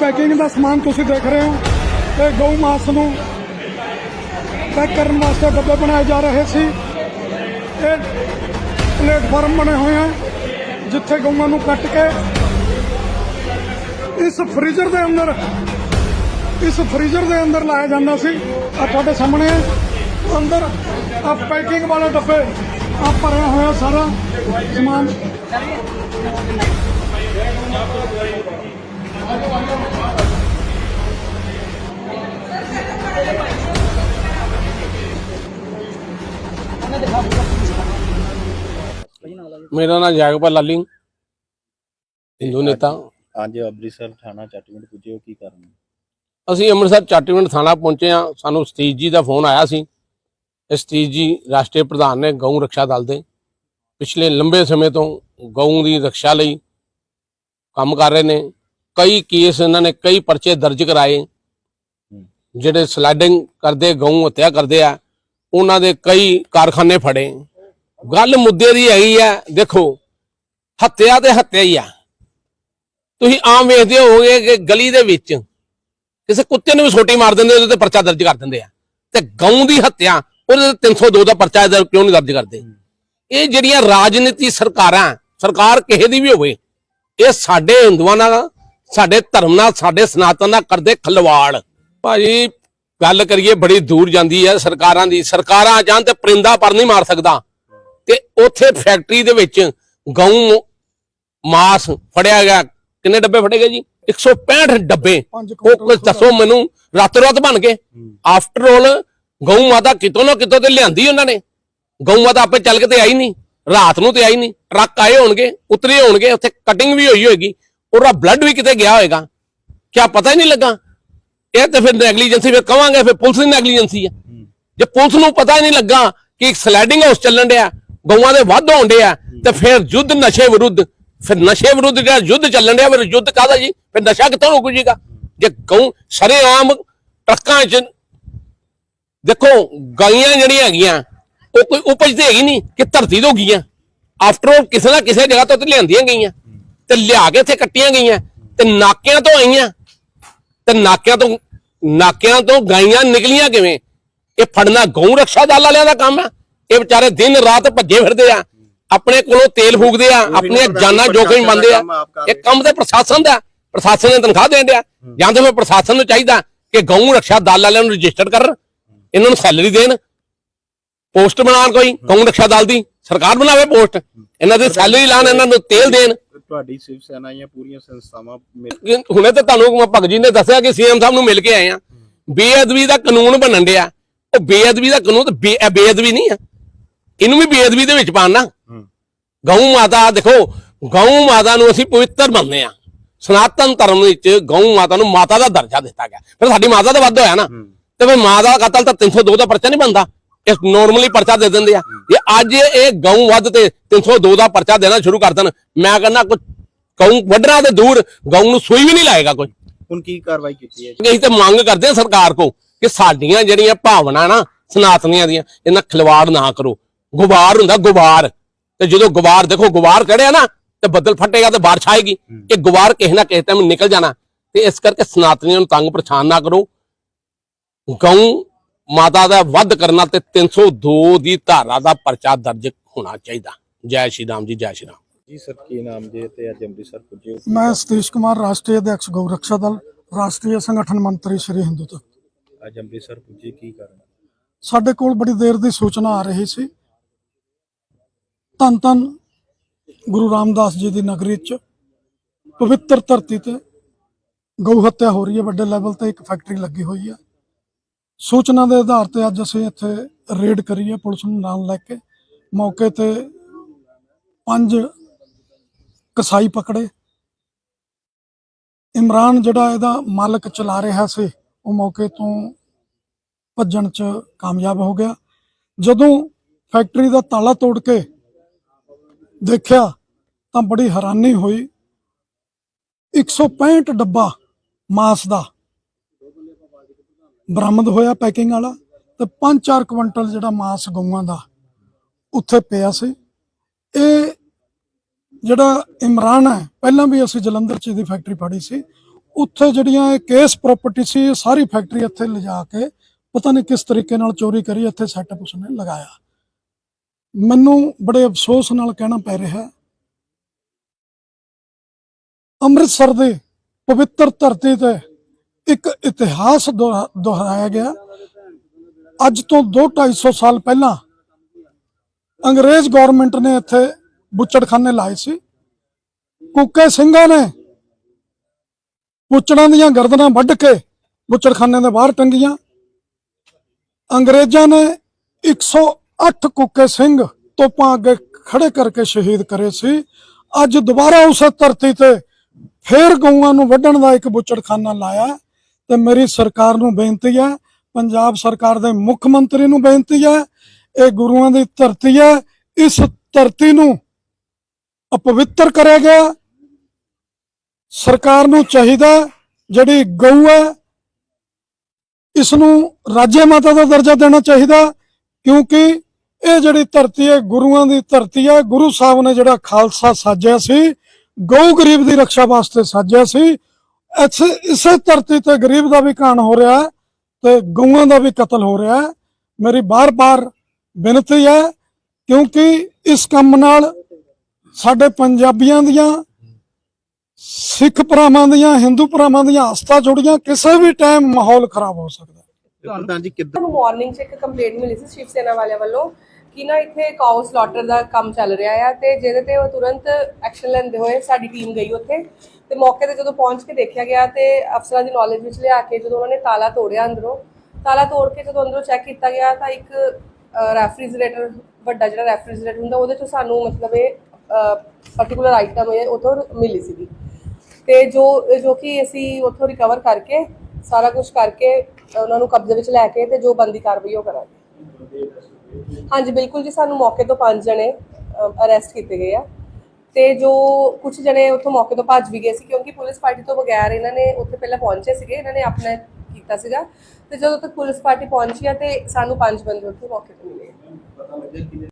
Packing ਦਾ ਸਮਾਨ ਤੁਸੀਂ ਦੇਖ ਰਹੇ ਹੋ। ਤੇ ਗਊ ਮਾਸ ਨੂੰ ਪੈਕ ਕਰਨ ਵਾਸਤੇ ਡੱਬੇ ਬਣਾਏ ਜਾ ਰਹੇ ਸੀ। ਇਹ ਪਲੇਟਫਾਰਮ ਬਣੇ ਹੋਏ ਆ, ਜਿੱਥੇ ਗਊਆਂ ਨੂੰ ਕੱਟ ਕੇ ਇਸ ਫ੍ਰੀਜ਼ਰ ਦੇ ਅੰਦਰ, ਇਸ ਫ੍ਰੀਜ਼ਰ ਦੇ ਅੰਦਰ ਲਾਇਆ ਜਾਂਦਾ ਸੀ। ਆ ਤੁਹਾਡੇ ਸਾਹਮਣੇ ਅੰਦਰ ਆ ਪੈਕਿੰਗ ਵਾਲੇ ਡੱਬੇ ਆ ਭਰਿਆ ਹੋਇਆ ਸਾਰਾ ਸਮਾਨ। ਮੇਰਾ ਨਾਮ ਜੈਗਪਾਲ ਲਾਲੀ ਹਿੰਦੂ ਨੇਤਾ। ਅੱਜ ਅੰਮ੍ਰਿਤਸਰ ਥਾਣਾ ਚੱਟਵਿੰਡ ਪੁੱਜੇ ਹੋ ਕੀ ਕਾਰਨ? ਅਸੀਂ ਅੰਮ੍ਰਿਤਸਰ ਚਾਟੀਵਿੰਡ ਥਾਣਾ ਪਹੁੰਚੇ ਆ ਸਾਨੂੰ ਸਤੀਸ਼ ਜੀ ਦਾ ਫੋਨ ਆਇਆ ਸੀ। ਸਤੀਸ਼ ਜੀ ਰਾਸ਼ਟਰੀ ਪ੍ਰਧਾਨ ਨੇ ਗਊ ਰੱਖਿਆ ਦਲ ਦੇ। ਪਿਛਲੇ ਲੰਬੇ ਸਮੇਂ ਤੋਂ ਗਊ ਦੀ ਰੱਖਿਆ ਲਈ ਕੰਮ ਕਰ ਰਹੇ ਨੇ। ਕਈ ਕੇਸ ਇਹਨਾਂ ਨੇ ਕਈ ਪਰਚੇ ਦਰਜ ਕਰਾਏ। ਜਿਹੜੇ ਸਲਾਈਡਿੰਗ ਕਰਦੇ, ਗਊ ਹੱਤਿਆ ਕਰਦੇ ਆ, ਉਹਨਾਂ ਦੇ ਕਈ ਕਾਰਖਾਨੇ ਫੜੇ। ਗੱਲ ਮੁੱਦੇ ਦੀ ਹੈਗੀ ਆ, ਦੇਖੋ, ਹੱਤਿਆ ਤੇ ਹੱਤਿਆ ਹੀ ਆ। ਤੁਸੀਂ ਆਮ ਵੇਖਦੇ ਹੋਗੇ ਕਿ ਗਲੀ ਦੇ ਵਿੱਚ ਕਿਸੇ ਕੁੱਤੇ ਨੂੰ ਵੀ ਛੋਟੀ ਮਾਰ ਦਿੰਦੇ, ਉਹਦੇ ਤੇ ਪਰਚਾ ਦਰਜ ਕਰ ਦਿੰਦੇ ਆ। ਤੇ ਗਊ ਦੀ ਹੱਤਿਆ, ਉਹਦੇ ਤੇ 302 ਦਾ ਪਰਚਾ ਕਿਉਂ ਨਹੀਂ ਦਰਜ ਕਰਦੇ? ਇਹ ਜਿਹੜੀਆਂ ਰਾਜਨੀਤੀ ਸਰਕਾਰਾਂ, ਸਰਕਾਰ ਕਿਸੇ ਦੀ ਵੀ ਹੋਵੇ, ਇਹ ਸਾਡੇ ਹਿੰਦੂਆਂ ਨਾਲ, ਸਾਡੇ ਧਰਮ ਨਾਲ, ਸਾਡੇ ਸਨਾਤਨ ਨਾਲ ਕਰਦੇ ਖਲਵਾੜ। ਭਾਜੀ ਗੱਲ ਕਰੀਏ ਬੜੀ ਦੂਰ ਜਾਂਦੀ ਹੈ ਸਰਕਾਰਾਂ ਦੀ। ਸਰਕਾਰਾਂ ਜਾਣ ਤੇ ਪਰਿੰਦਾ ਪਰ ਨਹੀਂ ਮਾਰ ਸਕਦਾ। ਤੇ ਉੱਥੇ ਫੈਕਟਰੀ ਦੇ ਵਿੱਚ ਗਊ ਮਾਸ ਫੜਿਆ ਗਿਆ। ਕਿੰਨੇ ਡੱਬੇ ਫੜੇ ਗਏ ਜੀ? 165 ਡੱਬੇ। ਉਹ ਕੁਝ ਦੱਸੋ ਮੈਨੂੰ ਰਾਤੋਂ ਰਾਤ ਬਣ ਗਏ। ਆਫਟਰ ਆਲ ਗਊ ਮਾਤਾ ਕਿਤੋਂ ਨਾ ਕਿਤੋਂ ਤੇ ਲਿਆਂਦੀ ਉਹਨਾਂ ਨੇ। ਗਊ ਮਾਤਾ ਆਪੇ ਚੱਲ ਕੇ ਤੇ ਆਈ ਨਹੀਂ। ਰਾਤ ਨੂੰ ਤੇ ਆਈ ਨਹੀਂ। ਟਰੱਕ ਆਏ ਹੋਣਗੇ ਉਤਰੇ ਹੋਣਗੇ ਉੱਥੇ ਕਟਿੰਗ ਵੀ ਹੋਈ ਹੋਏਗੀ। ਉਹਦਾ ਬਲੱਡ ਵੀ ਕਿਤੇ ਗਿਆ ਹੋਏਗਾ। ਕਿਆ ਪਤਾ ਹੀ ਨਹੀਂ ਲੱਗਾ। ਇਹ ਤੇ ਫਿਰ ਨੈਗਲੀਜੈਂਸੀ ਫਿਰ ਕਵਾਂਗੇ, ਫਿਰ ਪੁਲਿਸ ਦੀ ਨੈਗਲੀਜੈਂਸੀ ਹੈ ਜੇ ਪੁਲਿਸ ਨੂੰ ਪਤਾ ਹੀ ਨਹੀਂ ਲੱਗਾ ਕਿ ਸਲੈਡਿੰਗ ਹਾਊਸ ਚੱਲਣ ਡਿਆ, ਗਊਆਂ ਦੇ ਵੱਧ ਹੋਣ ਡਿਆ, ਤੇ ਫਿਰ ਯੁੱਧ ਨਸ਼ੇ ਵਿਰੁੱਧ, ਫਿਰ ਨਸ਼ੇ ਵਿਰੁੱਧ ਜਿਹੜਾ ਯੁੱਧ ਚੱਲਣ ਡਿਆ, ਫਿਰ ਯੁੱਧ ਕਾਹਦਾ ਜੀ? ਫਿਰ ਨਸ਼ਾ ਕਿੱਥੋਂ ਰੁਕ ਜੀਗਾ ਜੇ ਗਊ ਸਾਰੇ ਆਮ ਟਰੱਕਾਂ 'ਚ ਦੇਖੋ, ਗਾਈਆਂ ਜਿਹੜੀਆਂ ਹੈਗੀਆਂ, ਉਹ ਕੋਈ ਉਪਜ ਤੇ ਹੈਗੀ ਨਹੀਂ, ਕਿ ਧਰਤੀ ਤੋਂ ਗਈਆਂ। ਆਫਟਰ ਆਲ ਕਿਸੇ ਨਾ ਕਿਸੇ ਜਗ੍ਹਾ ਤੋਂ ਤੇ ਲਿਆਂਦੀਆਂ ਗਈਆਂ, ਤੇ ਲਿਆ ਕੇ ਇੱਥੇ ਕੱਟੀਆਂ ਗਈਆਂ, ਤੇ ਨਾਕਿਆਂ ਤੋਂ ਆਈਆਂ। ਤੇ ਨਾਕਿਆਂ ਤੋਂ ਨਾਕਿਆਂ ਤੋਂ ਗਾਈਆਂ ਨਿਕਲੀਆਂ ਕਿਵੇਂ? ਇਹ ਫੜਨਾ ਗਊ ਰੱਖਿਆ ਦਲ ਵਾਲਿਆਂ ਦਾ ਕੰਮ ਆ। ਇਹ ਵਿਚਾਰੇ ਦਿਨ ਰਾਤ ਭੱਜੇ ਫਿਰਦੇ ਆ। ਆਪਣੇ ਕੋਲੋਂ ਤੇਲ ਫੂਕਦੇ ਆ ਆਪਣੀਆਂ ਜਾਨਾਂ ਜੋਖਮ ਬੰਦੇ ਆ। ਇਹ ਕੰਮ ਤੇ ਪ੍ਰਸ਼ਾਸਨ ਦਾ ਪ੍ਰਸ਼ਾਸਨ ਨੇ ਤਨਖਾਹ ਦੇਣ ਡਿਆ ਜਾਂ ਤੇ ਪ੍ਰਸ਼ਾਸਨ ਨੂੰ ਚਾਹੀਦਾ ਕਿ ਗਊ ਰੱਖਿਆ ਦਲ ਵਾਲਿਆਂ ਨੂੰ ਰਜਿਸਟਰ ਕਰਨ ਇਹਨਾਂ ਨੂੰ ਸੈਲਰੀ ਦੇਣ। ਪੋਸਟ ਬਣਾਉਣ ਕੋਈ ਗਊ ਰੱਖਿਆ ਦਲ ਦੀ। ਸਰਕਾਰ ਬਣਾਵੇ ਪੋਸਟ। ਇਹਨਾਂ ਦੀ ਸੈਲਰੀ ਲਾਣ ਇਹਨਾਂ ਨੂੰ ਤੇਲ ਦੇਣ। ਤੁਹਾਡੀ ਸਿਵ ਸੈਨਾ ਜਾਂ ਪੂਰੀਆਂ ਸੰਸਥਾਵਾਂ ਮਿਲ ਕਿ ਹੁਣੇ ਤਾਂ ਤੁਹਾਨੂੰ ਭਗਤ ਜੀ ਨੇ ਦੱਸਿਆ ਕਿ ਸੀਐਮ ਸਾਹਿਬ ਨੂੰ ਮਿਲ ਕੇ ਆਏ ਆ। ਬੇਅਦਬੀ ਦਾ ਕਾਨੂੰਨ ਬਣਨ ਡਿਆ। ਉਹ ਬੇਅਦਬੀ ਦਾ ਕਾਨੂੰਨ ਤੇ ਬੇਅਦਬੀ ਨਹੀਂ ਆ। ਇਹਨੂੰ ਵੀ ਬੇਅਦਬੀ ਦੇ ਵਿੱਚ ਪਾਣਾ ਗਊ ਮਾਤਾ ਦੇਖੋ ਗਊ ਮਾਤਾ ਨੂੰ ਅਸੀਂ ਪਵਿੱਤਰ ਮੰਨਦੇ ਆ। ਸਨਾਤਨ ਧਰਮ ਵਿੱਚ ਗਊ ਮਾਤਾ ਨੂੰ ਮਾਤਾ ਦਾ ਦਰਜਾ ਦਿੱਤਾ ਗਿਆ। ਫਿਰ ਸਾਡੀ ਮਾਤਾ ਦਾ ਵੱਧ ਹੋਇਆ ਨਾ। ਤੇ ਫਿਰ ਮਾਂ ਦਾ ਕਤਲ ਤਾਂ 302 ਦਾ ਪਰਚਾ ਨਹੀਂ ਬਣਦਾ। ਇਹ ਨਾਰਮਲੀ ਪਰਚਾ ਦੇ ਦਿੰਦੇ ਆ। ਜੇ ਅੱਜ ਇਹ ਗਊ ਵੱਧ ਤੇ 302 ਦਾ ਪਰਚਾ ਦੇਣਾ ਸ਼ੁਰੂ ਕਰ ਦੇਣ ਮੈਂ ਕਹਿੰਦਾ ਕੁਝ ਗਊ ਵੱਢਣਾ ਤੇ ਦੂਰ ਗਊ ਨੂੰ ਸੂਈ ਵੀ ਨਹੀਂ ਲਾਏਗਾ ਕੋਈ। ਹੁਣ ਕੀ ਕਾਰਵਾਈ ਕੀਤੀ ਹੈ ਅਸੀਂ ਤੇ ਮੰਗ ਕਰਦੇ ਹਾਂ ਸਰਕਾਰ ਕੋ ਕਿ ਸਾਡੀਆਂ ਜਿਹੜੀਆਂ ਭਾਵਨਾ ਨਾ ਸਨਾਤਨੀਆਂ ਦੀਆਂ ਇਹਨਾਂ ਖਿਲਵਾੜ ਨਾ ਕਰੋ। ਗੁਬਾਰ ਹੁੰਦਾ ਗੁਬਾਰ। ਤੇ ਜਦੋਂ ਗੁਬਾਰ ਦੇਖੋ ਗੁਬਾਰ ਚੜਿਆ ਨਾ ਤੇ ਬੱਦਲ ਫਟੇਗਾ ਤੇ ਬਾਰਿਸ਼ ਆਏਗੀ। ਇਹ ਗੁਬਾਰ ਕਿਸੇ ਨਾ ਕਿਸੇ ਟਾਈਮ ਨਿਕਲ ਜਾਣਾ। ਤੇ ਇਸ ਕਰਕੇ ਸਨਾਤਨੀਆਂ ਨੂੰ ਤੰਗ ਪਰੇਸ਼ਾਨ ਨਾ ਕਰੋ। ਗਊ ਮਾਤਾ ਦਾ ਵੱਧ ਕਰਨਾ ਤੇ 302 ਦੀ ਧਾਰਾ ਦਾ ਪਰਚਾ ਦਰਜ ਹੋਣਾ ਚਾਹੀਦਾ। ਜੈ ਸ਼੍ਰੀ ਰਾਮ ਜੀ ਜੈ ਸ਼੍ਰੀ ਰਾਮ। ਜੀ ਸਰ ਕੀ ਨਾਮ ਜੇ ਤੇ ਅੱਜ ਅੰਮ੍ਰਿਤਸਰ ਪੁੱਜੇ ਮੈਂ ਸਤੀਸ਼ ਕੁਮਾਰ ਰਾਸ਼ਟਰੀ ਅਧਿਕਸ਼ ਗਊ ਰੱਖਿਆ ਦਲ ਰਾਸ਼ਟਰੀ ਸੰਗਠਨ ਮੰਤਰੀ ਸ਼੍ਰੀ ਹਿੰਦੂ ਤੱਕ। ਅੱਜ ਅੰਮ੍ਰਿਤਸਰ ਪੁੱਜੇ ਕੀ ਕਾਰਨ? ਸਾਡੇ ਕੋਲ ਬੜੀ ਦੇਰ ਦੀ ਸੂਚਨਾ ਆ ਰਹੀ ਸੀ। ਧੰਨ ਧੰਨ ਗੁਰੂ ਰਾਮਦਾਸ ਜੀ ਦੀ ਨਗਰੀ 'ਚ ਪਵਿੱਤਰ ਧਰਤੀ ਤੇ ਗਊ ਹੱਤਿਆ ਹੋ ਰਹੀ ਹੈ। ਵੱਡੇ ਲੈਵਲ ਤੇ ਇੱਕ ਫੈਕਟਰੀ ਲੱਗੀ ਹੋਈ ਹੈ। ਸੂਚਨਾ ਦੇ ਆਧਾਰ ਤੇ ਅੱਜ ਅਸੀਂ ਇੱਥੇ ਰੇਡ ਕਰੀ ਹੈ ਪੁਲਿਸ ਨੂੰ ਨਾਲ ਲੈ ਕੇ। ਮੌਕੇ ਤੇ ਪੰਜ ਕਸਾਈ ਪਕੜੇ। ਇਮਰਾਨ ਜਿਹੜਾ ਇਹਦਾ ਮਾਲਕ ਚਲਾ ਰਿਹਾ ਸੀ, ਉਹ ਮੌਕੇ ਤੋਂ ਭੱਜਣ 'ਚ ਕਾਮਯਾਬ ਹੋ ਗਿਆ। ਜਦੋਂ ਫੈਕਟਰੀ ਦਾ ਤਾਲਾ ਤੋੜ ਕੇ ਦੇਖਿਆ, ਤਾਂ ਬੜੀ ਹੈਰਾਨੀ ਹੋਈ। 165 ਡੱਬਾ ਮਾਸ ਦਾ ਬਰਾਮਦ ਹੋਇਆ ਪੈਕਿੰਗ ਵਾਲਾ ਤੇ 5-4 ਕੁਇੰਟਲ ਜਿਹੜਾ ਮਾਸ ਗਊਆਂ ਦਾ ਉੱਥੇ ਪਿਆ ਸੀ। ਇਹ ਜਿਹੜਾ ਇਮਰਾਨ ਹੈ, ਪਹਿਲਾਂ ਵੀ ਅਸੀਂ ਜਲੰਧਰ 'ਚ ਇਹਦੀ ਫੈਕਟਰੀ ਫੜੀ ਸੀ। ਉੱਥੇ ਜਿਹੜੀਆਂ ਇਹ ਕੇਸ ਪ੍ਰਾਪਰਟੀ ਸੀ, ਇਹ ਸਾਰੀ ਫੈਕਟਰੀ ਇੱਥੇ ਲਿਜਾ ਕੇ ਪਤਾ ਨਹੀਂ ਕਿਸ ਤਰੀਕੇ ਨਾਲ ਚੋਰੀ ਕਰੀ, ਇੱਥੇ ਸੈਟਅਪ ਉਸਨੇ ਲਗਾਇਆ। ਮੈਨੂੰ ਬੜੇ ਅਫਸੋਸ ਨਾਲ ਕਹਿਣਾ ਪੈ ਰਿਹਾ ਅੰਮ੍ਰਿਤਸਰ ਦੇ ਪਵਿੱਤਰ ਧਰਤੀ ਤੇ ਇੱਕ ਇਤਿਹਾਸ ਦੁਹਰਾ- ਦੁਹਰਾਇਆ ਗਿਆ। ਅੱਜ ਤੋਂ 2-250 ਸਾਲ ਪਹਿਲਾਂ ਅੰਗਰੇਜ਼ ਗਵਰਨਮੈਂਟ ਨੇ ਇੱਥੇ ਬੁੱਚੜਖਾਨੇ ਲਾਏ ਸੀ। ਕੁੱਕੇ ਸਿੰਘਾਂ ਨੇ ਬੁੱਚੜਾਂ ਦੀਆਂ ਗਰਦਨਾਂ ਵੱਢ ਕੇ ਬੁੱਚੜਖਾਨੇ ਦੇ ਬਾਹਰ ਟੰਗੀਆਂ। ਅੰਗਰੇਜ਼ਾਂ ਨੇ 108 ਕੁੱਕੇ ਸਿੰਘ ਤੋਪਾਂ ਅੱਗੇ ਖੜੇ ਕਰਕੇ ਸ਼ਹੀਦ ਕਰੇ ਸੀ। ਅੱਜ ਦੁਬਾਰਾ ਉਸੇ ਧਰਤੀ ਤੇ ਫੇਰ ਗਊਆਂ ਨੂੰ ਵੱਢਣ ਦਾ ਇੱਕ ਬੁੱਚੜਖਾਨਾ ਲਾਇਆ। ਤੇ ਮੇਰੀ ਸਰਕਾਰ ਨੂੰ ਬੇਨਤੀ ਹੈ, ਪੰਜਾਬ ਸਰਕਾਰ ਦੇ ਮੁੱਖ ਮੰਤਰੀ ਨੂੰ ਬੇਨਤੀ ਹੈ, ਇਹ ਗੁਰੂਆਂ ਦੀ ਧਰਤੀ ਹੈ, ਇਸ ਧਰਤੀ ਨੂੰ ਅਪਵਿੱਤਰ ਕਰਿਆ ਗਿਆ। ਸਰਕਾਰ ਨੂੰ ਚਾਹੀਦਾ ਜਿਹੜੀ ਗਊ ਹੈ, ਇਸ ਨੂੰ ਰਾਜੇ ਮਾਤਾ ਦਾ ਦਰਜਾ ਦੇਣਾ ਚਾਹੀਦਾ, ਕਿਉਂਕਿ ਇਹ ਜਿਹੜੀ ਧਰਤੀ ਹੈ, ਗੁਰੂਆਂ ਦੀ ਧਰਤੀ ਹੈ, ਗੁਰੂ ਸਾਹਿਬ ਨੇ ਜਿਹੜਾ ਖਾਲਸਾ ਸਾਜਿਆ ਸੀ, ਗਊ ਗਰੀਬ ਦੀ ਰੱਖਿਆ ਵਾਸਤੇ ਸਾਜਿਆ ਸੀ ਇੱਥੇ ਇਸੇ ਧਰਤੀ ਤੇ ਗਰੀਬ ਦਾ ਵੀ ਕਾਣ ਹੋ ਰਿਹਾ ਤੇ ਗਊਆਂ ਦਾ ਵੀ ਕਤਲ ਹੋ ਰਿਹਾ ਮੇਰੀ ਬਾਰ-ਬਾਰ ਬੇਨਤੀ ਹੈ ਕਿਉਂਕਿ ਇਸ ਕੰਮ ਨਾਲ ਸਾਡੇ ਪੰਜਾਬੀਆਂ ਦੀਆਂ ਸਿੱਖ ਭਰਾਵਾਂ ਦੀਆਂ ਹਿੰਦੂ ਭਰਾਵਾਂ ਦੀਆਂ ਆਸਥਾ ਜੁੜੀਆਂ ਕਿਸੇ ਵੀ ਟਾਈਮ ਮਾਹੌਲ ਖਰਾਬ ਹੋ ਸਕਦਾ। ਹੈ ਪ੍ਰਧਾਨ ਜੀ ਕਿੱਦਾਂ? ਮਾਰਨਿੰਗ 'ਚ ਇੱਕ ਕੰਪਲੇਂਟ ਮਿਲੀ ਸੀ ਸ਼ਿਵ ਸੈਨਾ ਵਾਲਿਆਂ ਵੱਲੋਂ ਕਿ ਨਾ ਇੱਥੇ ਕਾਊ ਸਲਾਟਰ ਦਾ ਕੰਮ ਚੱਲ ਰਿਹਾ ਆ ਤੇ ਜਿਹਦੇ ਤੇ ਉਹ ਤੁਰੰਤ ਐਕਸ਼ਨ ਲੈਂਦੇ ਹੋਏ ਸਾਡੀ ਟੀਮ ਗਈ ਉੱਥੇ। ਤੇ ਮੌਕੇ ਤੇ ਜਦੋਂ ਪਹੁੰਚ ਕੇ ਦੇਖਿਆ ਗਿਆ ਤੇ ਅਫਸਰਾਂ ਦੀ ਨੌਲੇਜ ਵਿੱਚ ਲਿਆ ਕੇ ਜਦੋਂ ਉਹਨਾਂ ਨੇ ਤਾਲਾ ਤੋੜਿਆ ਅੰਦਰੋਂ, ਤਾਲਾ ਤੋੜ ਕੇ ਜਦੋਂ ਅੰਦਰੋਂ ਚੈੱਕ ਕੀਤਾ ਗਿਆ ਤਾਂ ਇੱਕ ਰੈਫਰੀਜਰੇਟਰ ਵੱਡਾ ਜਿਹੜਾ ਰੈਫਰੀਜਰੇਟਰ ਹੁੰਦਾ ਉਹਦੇ ਚੋਂ ਸਾਨੂੰ ਮਤਲਬ ਇਹ ਪਾਰਟਿਕੂਲਰ ਆਈਟਮ ਇਹ ਉਥੋਂ ਮਿਲੀ ਸੀਗੀ। ਤੇ ਜੋ ਜੋ ਕਿ ਅਸੀਂ ਉੱਥੋਂ ਰਿਕਵਰ ਕਰਕੇ, ਸਾਰਾ ਕੁਝ ਕਰਕੇ, ਉਹਨਾਂ ਨੂੰ ਕਬਜ਼ੇ ਵਿੱਚ ਲੈ ਕੇ ਤੇ ਜੋ ਬੰਦੀ ਕਾਰਵਾਈ ਉਹ ਕਰਾਂਗੇ। ਹਾਂਜੀ, ਬਿਲਕੁਲ ਜੀ, ਸਾਨੂੰ ਮੌਕੇ ਤੋਂ ਪੰਜ ਜਣੇ ਅਰੈਸਟ ਕੀਤੇ ਗਏ ਆ। ਤੇ ਜੋ ਕੁਝ ਜਣੇ ਉੱਥੋਂ ਮੌਕੇ ਤੋਂ ਭੱਜ ਵੀ ਗਏ ਸੀ, ਕਿਉਂਕਿ ਪੁਲਿਸ ਪਾਰਟੀ ਤੋਂ ਬਗੈਰ ਇਹਨਾਂ ਨੇ ਉੱਥੇ ਪਹਿਲਾਂ ਪਹੁੰਚੇ ਸੀਗੇ, ਇਹਨਾਂ ਨੇ ਆਪਣਾ ਕੀਤਾ ਸੀਗਾ। ਤੇ ਜਦੋਂ ਤੱਕ ਪੁਲਿਸ ਪਾਰਟੀ ਪਹੁੰਚੀ ਆ, ਤੇ ਸਾਨੂੰ ਪੰਜ ਬੰਦੇ ਉੱਥੇ ਮੌਕੇ ਤੋਂ ਮਿਲੇ